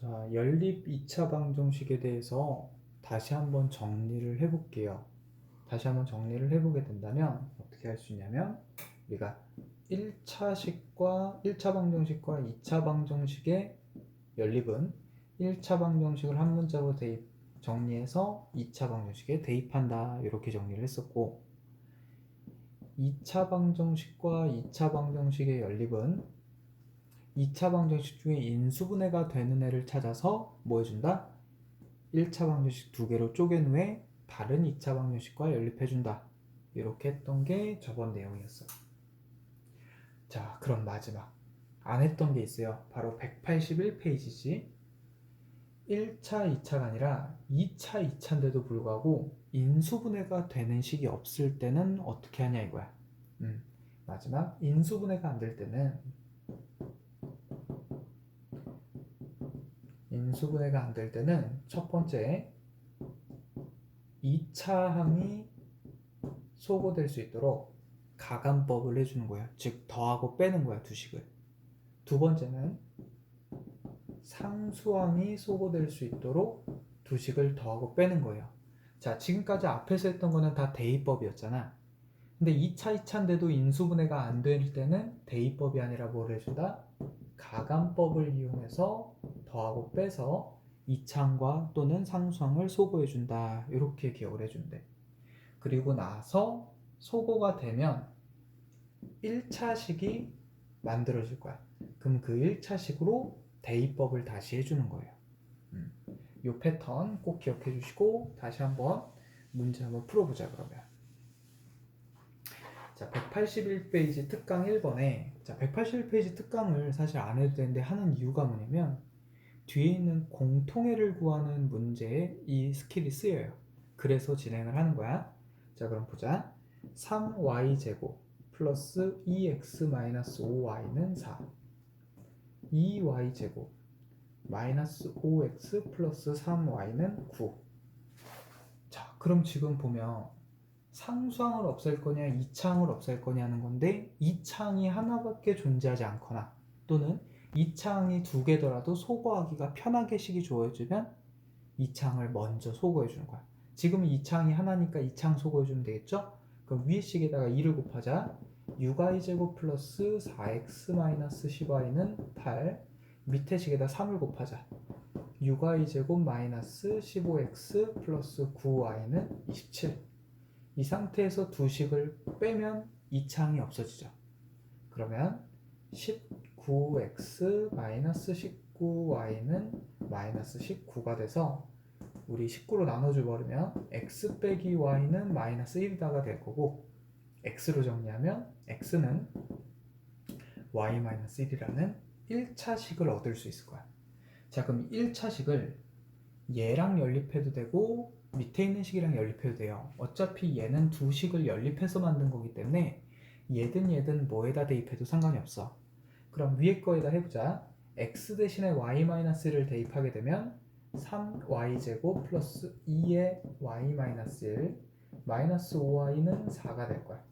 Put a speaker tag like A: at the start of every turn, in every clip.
A: 자, 연립 2차 방정식에 대해서 다시 한번 정리를 해볼게요. 다시 한번 정리를 해보게 된다면 어떻게 할 수 있냐면 우리가 1차식과 1차 방정식과 2차 방정식의 연립은 1차 방정식을 한 문자로 대입 정리해서 2차 방정식에 대입한다 이렇게 정리를 했었고 2차 방정식과 2차 방정식의 연립은 2차 방정식 중에 인수분해가 되는 애를 찾아서 뭐 해준다? 1차 방정식 두 개로 쪼갠 후에 다른 2차 방정식과 연립해준다. 이렇게 했던 게 저번 내용이었어요. 자, 그럼 마지막. 안 했던 게 있어요. 바로 181페이지지. 1차, 2차가 아니라 2차, 2차인데도 불구하고 인수분해가 되는 식이 없을 때는 어떻게 하냐 이거야. 음, 마지막 인수분해가 안 될 때는 인수분해가 안 될 때는 첫 번째 2차 항이 소거될 수 있도록 가감법을 해주는 거야. 즉 더하고 빼는 거야 두 식을. 두 번째는 상수항이 소거될 수 있도록 두 식을 더하고 빼는 거예요. 자 지금까지 앞에서 했던 거는 다 대입법이었잖아. 근데 2차 2차인데도 인수분해가 안 될 때는 대입법이 아니라 뭘 해준다? 가감법을 이용해서 더하고 빼서 이창과 또는 상수항을 소거해준다. 이렇게 기억을 해 준대. 그리고 나서 소거가 되면 1차식이 만들어질 거야. 그럼 그 1차식으로 대입법을 다시 해 주는 거예요. 음. 이 패턴 꼭 기억해 주시고 다시 한번 문제 한번 풀어보자 그러면. 자, 181페이지 특강 1번에 자, 181페이지 특강을 사실 안 해도 되는데 하는 이유가 뭐냐면 뒤에 있는 공통애를 구하는 문제에 이 스킬이 쓰여요. 그래서 진행을 하는 거야. 자, 그럼 보자. 3y제곱 플러스 2x 마이너스 5y는 4. 2y제곱 마이너스 5x 플러스 3y는 9. 자, 그럼 지금 보면 상수항을 없앨 거냐, 이차항을 없앨 거냐 하는 건데 이차항이 하나밖에 존재하지 않거나 또는 이차항이 두 개더라도 소거하기가 편하게 식이 주어지면 이차항을 먼저 소거해 주는 거야. 지금 이차항이 하나니까 이차항 소거해 주면 되겠죠? 그럼 위에 식에다가 2를 곱하자. 6y 제곱 플러스 4x 마이너스 10y는 8. 밑에 식에다 3을 곱하자. 6y 제곱 마이너스 15x 플러스 9y는 27. 이 상태에서 두 식을 빼면 이차항이 없어지죠. 그러면 19x 마이너스 19y는 마이너스 19가 돼서 우리 19로 나눠줘 버리면 x 빼기 y는 마이너스 1이다가 될 거고 x로 정리하면 x는 y 마이너스 1이라는 1차식을 얻을 수 있을 거야. 자 그럼 1차식을 얘랑 연립해도 되고 밑에 있는 식이랑 연립해도 돼요. 어차피 얘는 두 식을 연립해서 만든 거기 때문에 얘든 얘든 뭐에다 대입해도 상관이 없어. 그럼 위에 거에다 해보자. x 대신에 y-1을 대입하게 되면 3y제곱 플러스 2의 y-1 마이너스 5y는 4가 될 거야.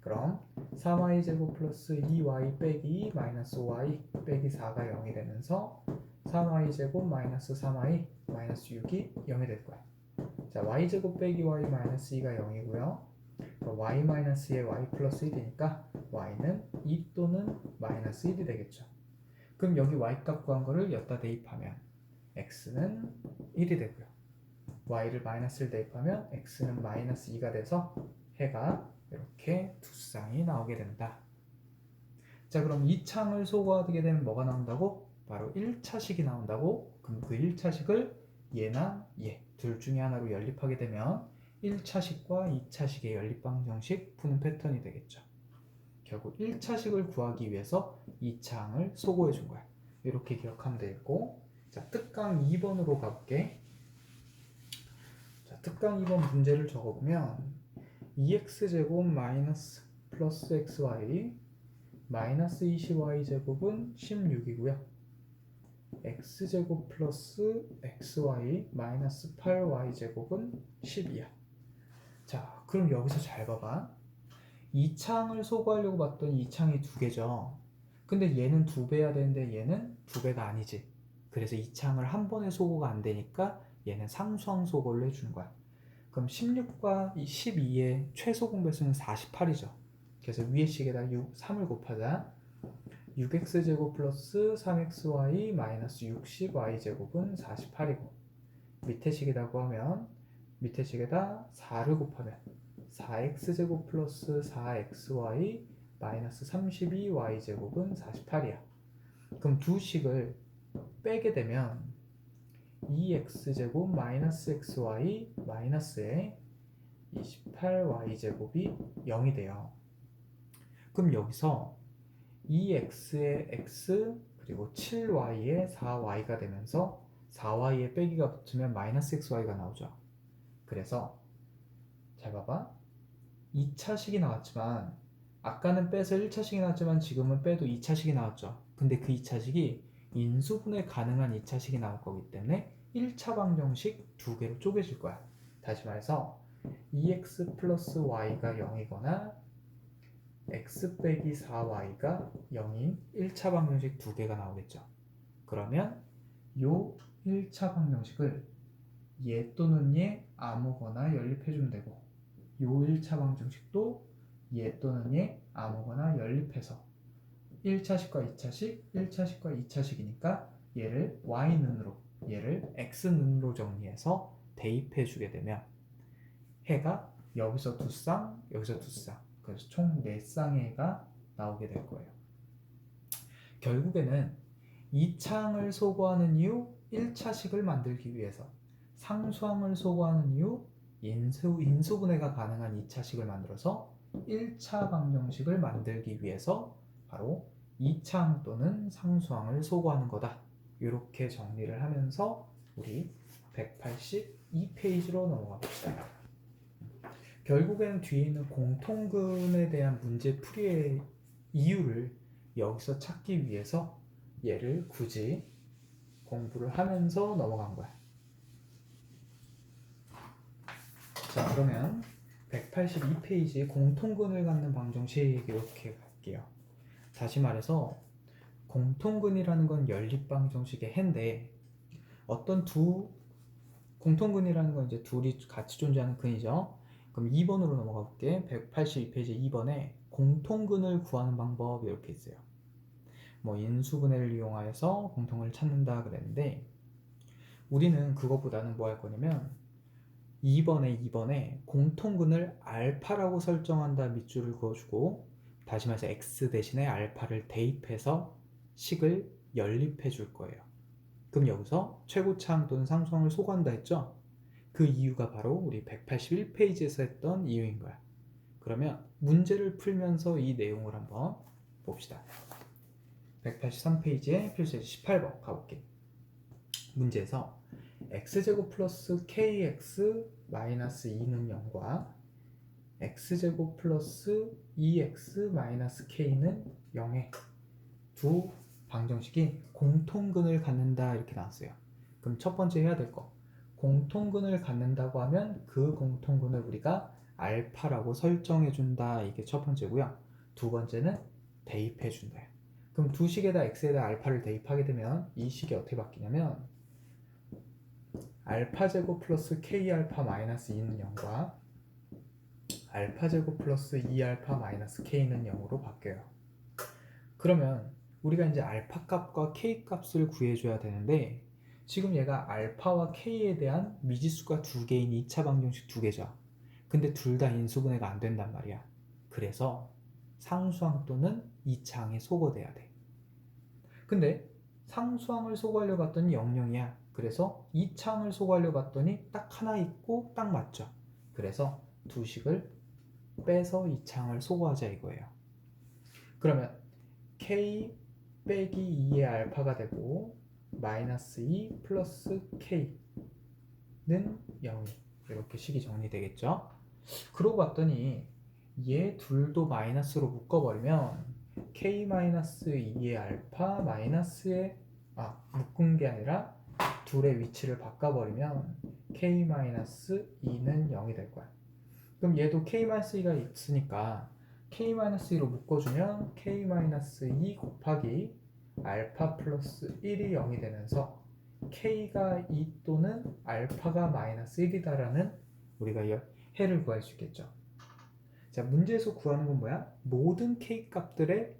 A: 그럼 3y제곱 플러스 2y 빼기 마이너스 5y 빼기 4가 0이 되면서 3y제곱 마이너스 3y 마이너스 6이 0이 될 거야. 자, y제곱 빼기 y 마이너스 2가 0이고요. y 마이너스의 y 플러스 1이니까 y는 2 또는 마이너스 1이 되겠죠. 그럼 여기 y 값 구한 거를 여기다 대입하면 x는 1이 되고요. y를 마이너스 1 대입하면 x는 마이너스 2가 돼서 해가 이렇게 두 쌍이 나오게 된다. 자, 그럼 이 창을 소거하게 되면 뭐가 나온다고? 바로 1차식이 나온다고? 그럼 그 1차식을 얘나 얘 둘 중에 하나로 연립하게 되면 1차식과 2차식의 연립방 정식 푸는 패턴이 되겠죠. 결국 1차식을 구하기 위해서 2차항을 소거해 준 거야. 이렇게 기억하면 되겠고 자, 특강 2번으로 가볼게. 자, 특강 2번 문제를 적어보면 2x제곱 마이너스 플러스 xy 마이너스 20y 제곱은 16이고요. X제곱 플러스 xy 마이너스 8y 제곱은 10이야. 자, 그럼 여기서 잘 봐봐. 이 창을 소거하려고 봤더니 이 창이 두 개죠. 근데 얘는 두 배야 되는데 얘는 두 배가 아니지. 그래서 이 창을 한 번에 소거가 안 되니까 얘는 상수항 소거를 해주는 거야. 그럼 16과 12의 최소 공배수는 48이죠. 그래서 위에 식에다 6, 3을 곱하자. 6x제곱 플러스 3xy 마이너스 60y제곱은 48이고 밑에 식에다 구하면 밑에 식에다 4를 곱하면 4x제곱 플러스 4xy 마이너스 32y제곱은 48이야. 그럼 두 식을 빼게 되면 2x제곱 마이너스 xy 마이너스에 28y제곱이 0이 돼요. 그럼 여기서 2x의 x 그리고 7y의 4y가 되면서 4y의 빼기가 붙으면 마이너스 xy가 나오죠. 그래서 잘 봐봐. 2차식이 나왔지만 아까는 빼서 1차식이 나왔지만 지금은 빼도 2차식이 나왔죠. 근데 그 2차식이 인수분해 가능한 2차식이 나올 거기 때문에 1차 방정식 두 개로 쪼개질 거야. 다시 말해서 2x 플러스 y가 0이거나 x 빼기 4y가 0인 1차 방정식 두 개가 나오겠죠. 그러면 요 1차 방정식을 얘 또는 얘 아무거나 연립해주면 되고 요 1차 방정식도 얘 또는 얘 아무거나 연립해서 1차식과 2차식, 1차식과 2차식이니까 얘를 y는으로 얘를 x는으로 정리해서 대입해 주게 되면 해가 여기서 두 쌍, 여기서 두 쌍. 그래서 총 4쌍의 해가 나오게 될 거예요. 결국에는 2창을 소거하는 이유 1차식을 만들기 위해서 상수항을 소거하는 이유 인수, 인수분해가 가능한 2차식을 만들어서 1차 방정식을 만들기 위해서 바로 2창 또는 상수항을 소거하는 거다. 이렇게 정리를 하면서 우리 182페이지로 넘어가 봅시다. 결국에는 뒤에 있는 공통근에 대한 문제 풀이의 이유를 여기서 찾기 위해서 얘를 굳이 공부를 하면서 넘어간 거야. 자, 그러면 182페이지 공통근을 갖는 방정식 이렇게 갈게요. 다시 말해서 공통근이라는 건 연립방정식의 해인데 어떤 두 공통근이라는 건 이제 둘이 같이 존재하는 근이죠. 그럼 2번으로 넘어가 볼게. 182페이지 2번에 공통근을 구하는 방법 이렇게 있어요. 뭐 인수분해를 이용하여서 공통을 찾는다 그랬는데 우리는 그것보다는 뭐 할 거냐면 2번에 2번에 공통근을 알파라고 설정한다 밑줄을 그어주고 다시 말해서 x 대신에 알파를 대입해서 식을 연립해 줄 거예요. 그럼 여기서 최고차항 또는 상수항을 소거한다 했죠? 그 이유가 바로 우리 181페이지에서 했던 이유인 거야. 그러면 문제를 풀면서 이 내용을 한번 봅시다. 183페이지에 필수예제 18번 가볼게. 문제에서 x제곱 플러스 kx 마이너스 2는 0과 x제곱 플러스 2x 마이너스 k는 0의 두 방정식이 공통근을 갖는다 이렇게 나왔어요. 그럼 첫 번째 해야 될 거. 공통근을 갖는다고 하면 그 공통근을 우리가 알파라고 설정해 준다. 이게 첫 번째고요. 두 번째는 대입해 준다. 그럼 두 식에다 x에다 알파를 대입하게 되면 이 식이 어떻게 바뀌냐면 알파 제곱 플러스 k 알파 마이너스 2는 0과 알파 제곱 플러스 2 알파 마이너스 k는 0으로 바뀌어요. 그러면 우리가 이제 알파 값과 k 값을 구해줘야 되는데 지금 얘가 알파와 k에 대한 미지수가 두 개인 2차 방정식 두 개죠. 근데 둘 다 인수분해가 안 된단 말이야. 그래서 상수항 또는 2차항에 소거돼야 돼. 근데 상수항을 소거하려고 봤더니 00이야. 그래서 2차항을 소거하려고 봤더니 딱 하나 있고 딱 맞죠. 그래서 두 식을 빼서 2차항을 소거하자 이거예요. 그러면 k 빼기 2의 알파가 되고 마이너스 2 플러스 k는 0이 이렇게 식이 정리되겠죠. 그러고 봤더니 얘 둘도 마이너스로 묶어버리면 k 마이너스 2의 알파 마이너스의 아 묶은 게 아니라 둘의 위치를 바꿔버리면 k 마이너스 2는 0이 될 거야. 그럼 얘도 k 마이너스 2가 있으니까 k 마이너스 2로 묶어주면 k 마이너스 2 곱하기 알파 플러스 1이 0이 되면서 k가 2 또는 알파가 마이너스 1이다라는 우리가 여- 해를 구할 수 있겠죠. 자, 문제에서 구하는 건 뭐야? 모든 k 값들의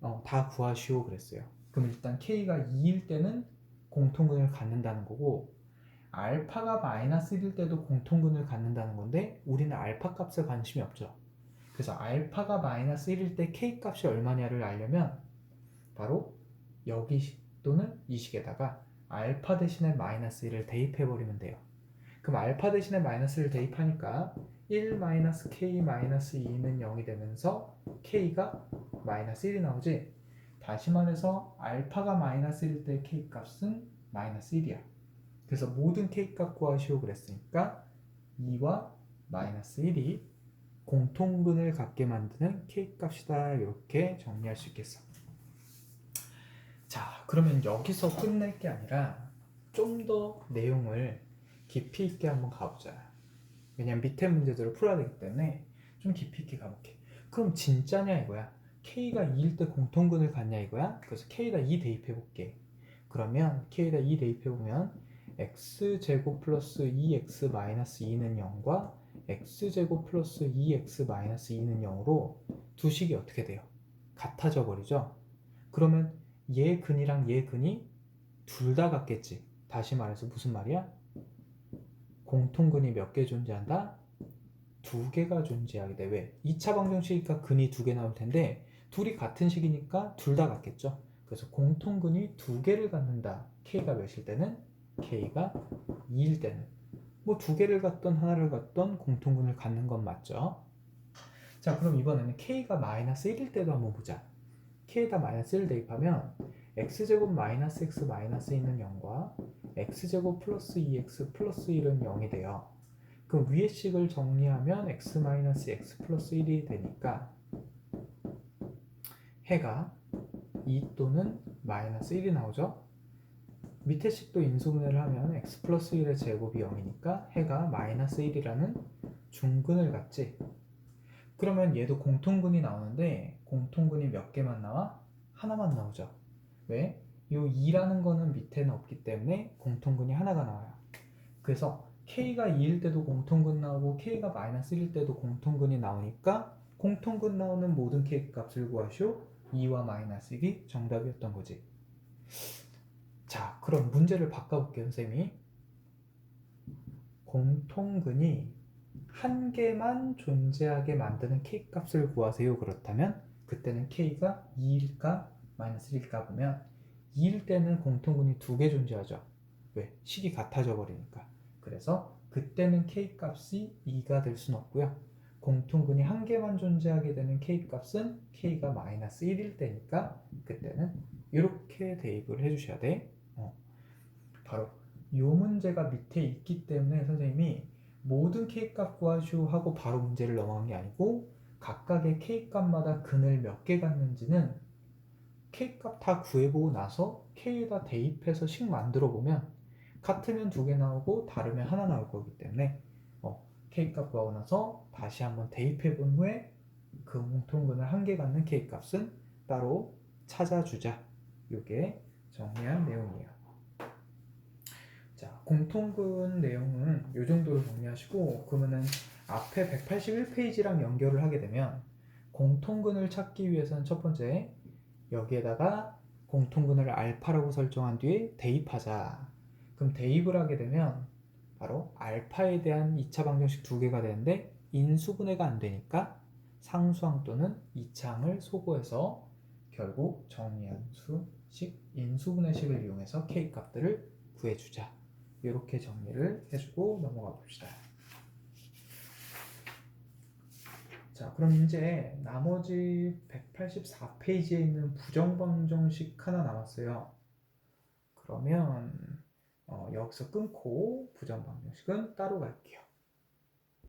A: 어, 다 구하시오 그랬어요. 그럼 일단 k가 2일 때는 공통근을 갖는다는 거고 알파가 마이너스 1일 때도 공통근을 갖는다는 건데 우리는 알파 값에 관심이 없죠. 그래서 알파가 마이너스 1일 때 k 값이 얼마냐를 알려면 바로 여기 식 또는 이 식에다가 알파 대신에 마이너스 1을 대입해 버리면 돼요. 그럼 알파 대신에 마이너스를 대입하니까 1 마이너스 k 마이너스 2는 0이 되면서 k가 마이너스 1이 나오지. 다시 말해서 알파가 마이너스 1일 때 k 값은 마이너스 1이야. 그래서 모든 k 값 구하시오 그랬으니까 2와 마이너스 1이 공통근을 갖게 만드는 k 값이다. 이렇게 정리할 수 있겠어. 자, 그러면 여기서 끝낼 게 아니라 좀 더 내용을 깊이 있게 한번 가보자. 왜냐면 밑에 문제들을 풀어야 되기 때문에 좀 깊이 있게 가볼게. 그럼 진짜냐 이거야? k가 2일 때 공통근을 갖냐 이거야? 그래서 k에다 2 대입해 볼게. 그러면 k에다 2 대입해 보면 x 제곱 플러스 2x 마이너스 2는 0과 x 제곱 플러스 2x 마이너스 2는 0으로 두 식이 어떻게 돼요? 같아져 버리죠. 그러면 얘 근이랑 얘 근이 둘 다 같겠지. 다시 말해서 무슨 말이야? 공통근이 몇 개 존재한다? 두 개가 존재하게 돼. 왜? 2차 방정식이니까 근이 두 개 나올 텐데 둘이 같은 식이니까 둘 다 같겠죠. 그래서 공통근이 두 개를 갖는다. k가 몇일 때는 k가 2일 때는 뭐 두 개를 갖던 하나를 갖던 공통근을 갖는 건 맞죠. 자 그럼 이번에는 k가 마이너스 1일 때도 한번 보자. K에다 마이너스 1 대입하면 x제곱 마이너스 x 마이너스 있는 0과 x제곱 플러스 2x 플러스 1은 0이 돼요. 그럼 위의 식을 정리하면 x 마이너스 x 플러스 1이 되니까 해가 2 또는 마이너스 1이 나오죠. 밑에 식도 인수분해를 하면 x 플러스 1의 제곱이 0이니까 해가 마이너스 1이라는 중근을 갖지. 그러면 얘도 공통근이 나오는데 공통근이 몇 개만 나와? 하나만 나오죠. 왜? 요 2라는 거는 밑에는 없기 때문에 공통근이 하나가 나와요. 그래서 k가 2일 때도 공통근 나오고 k가 마이너스 1일 때도 공통근이 나오니까 공통근 나오는 모든 k 값을 구하시오. 2와 마이너스 1이 정답이었던 거지. 자, 그럼 문제를 바꿔볼게요, 선생님이. 공통근이 한 개만 존재하게 만드는 k 값을 구하세요. 그렇다면 그때는 k가 2일까 마이너스 1일까 보면 2일 때는 공통근이 두 개 존재하죠. 왜? 식이 같아져 버리니까. 그래서 그때는 k 값이 2가 될 수는 없고요. 공통근이 한 개만 존재하게 되는 k 값은 k가 마이너스 1일 때니까 그때는 이렇게 대입을 해주셔야 돼. 어. 바로 이 문제가 밑에 있기 때문에 선생님이 모든 k 값 구하시오 하고 바로 문제를 넘어간 게 아니고 각각의 k 값마다 근을 몇 개 갖는지는 k 값다 구해보고 나서 k에다 대입해서 식 만들어 보면 같으면 두 개 나오고 다르면 하나 나올 거기 때문에 어, k 값 구하고 나서 다시 한번 대입해 본 후에 그 공통근을 한 개 갖는 k 값은 따로 찾아주자. 이게 정리한 내용이에요. 자, 공통근 내용은 이 정도로 정리하시고 그러면은 앞에 181페이지랑 연결을 하게 되면 공통근을 찾기 위해서는 첫 번째 여기에다가 공통근을 알파라고 설정한 뒤에 대입하자. 그럼 대입을 하게 되면 바로 알파에 대한 2차 방정식 두 개가 되는데 인수분해가 안 되니까 상수항 또는 이차항을 소거해서 결국 정리함수식 인수분해식을 이용해서 k 값들을 구해주자. 이렇게 정리를 해주고 넘어가 봅시다. 자, 그럼 이제 나머지 184페이지에 있는 부정방정식 하나 남았어요. 그러면 어, 여기서 끊고 부정방정식은 따로 갈게요.